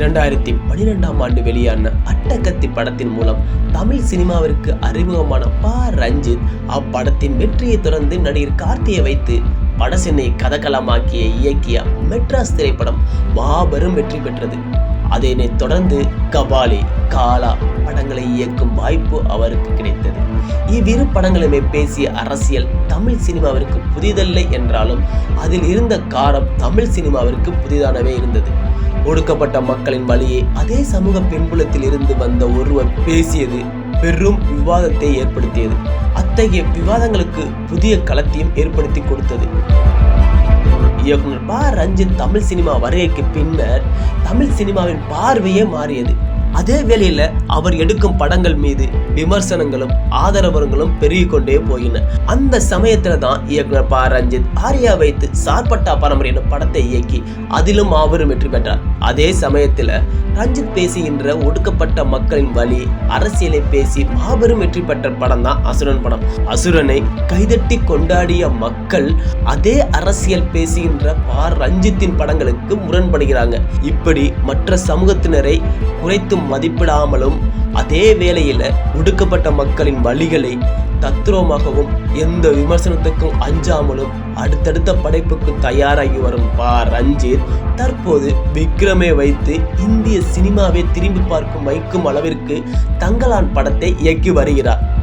இரண்டாயிரத்தி பனிரெண்டாம் ஆண்டு வெளியான அட்டகத்தி படத்தின் மூலம் தமிழ் சினிமாவிற்கு அறிமுகமான ப. ரஞ்சித் அப்படத்தின் வெற்றியை தொடர்ந்து நடிகர் கார்த்தியை வைத்து படசினை கதகலமாக்கிய இயக்கிய மெட்ராஸ் திரைப்படம் மாபெரும் வெற்றி பெற்றது. அதனைத் தொடர்ந்து கபாலி காலா படங்களை இயக்கும் வாய்ப்பு அவருக்கு கிடைத்தது. இவ்விரு படங்களுமே பேசிய அரசியல் தமிழ் சினிமாவிற்கு புதிதல்ல என்றாலும் அதில் இருந்த காரம் தமிழ் சினிமாவிற்கு புதிதானவே இருந்தது. ஒடுக்கப்பட்ட மக்களின் வழியே அதே சமூக பின்புலத்தில் இருந்து வந்த ஒருவர் பேசியது பெரும் விவாதத்தை ஏற்படுத்தியது. அத்தகைய விவாதங்களுக்கு புதிய களத்தையும் ஏற்படுத்தி கொடுத்தது. இயக்குனர் ப. ரஞ்சித் தமிழ் சினிமா வருகைக்கு பின்னர் தமிழ் சினிமாவின் பார்வையே மாறியது. அதே வேளையில அவர் எடுக்கும் படங்கள் மீது விமர்சனங்களும் ஆதரவரங்களும் பெருகி கொண்டே போயின. அந்த சமயத்துல தான் இயக்குனர் ப. ரஞ்சித் ஆர்யா வைத்து சார்பட்டா பரம்பரை எனும் படத்தை இயக்கி அதிலும் மாபெரும் வெற்றி பெற்றார். அதே சமயத்துல ரஞ்சித் பேசுகின்ற ஒடுக்கப்பட்ட மக்களின் வழி அரசியலை பேசி மாபெரும் வெற்றி பெற்ற படம் தான் அசுரன் படம். அசுரனை கைதட்டி கொண்டாடிய மக்கள் அதே அரசியல் பேசுகின்ற பார் ரஞ்சித்தின் படங்களுக்கு முரண்படுகிறாங்க. இப்படி மற்ற சமூகத்தினரை குறைத்தும் மதிப்பிடாமலும் அதே வேளையில் ஒடுக்கப்பட்ட மக்களின் வழிகளை தத்ரூபமாகவும் எந்த விமர்சனத்துக்கும் அஞ்சாமலும் அடுத்தடுத்த படைப்புக்கு தயாராகி வரும் பா. ரஞ்சித் தற்போது விக்ரமை வைத்து இந்திய சினிமாவை திரும்பி பார்க்கும் வைக்கும் அளவிற்கு தங்கலான் படத்தை இயக்கி வருகிறார்.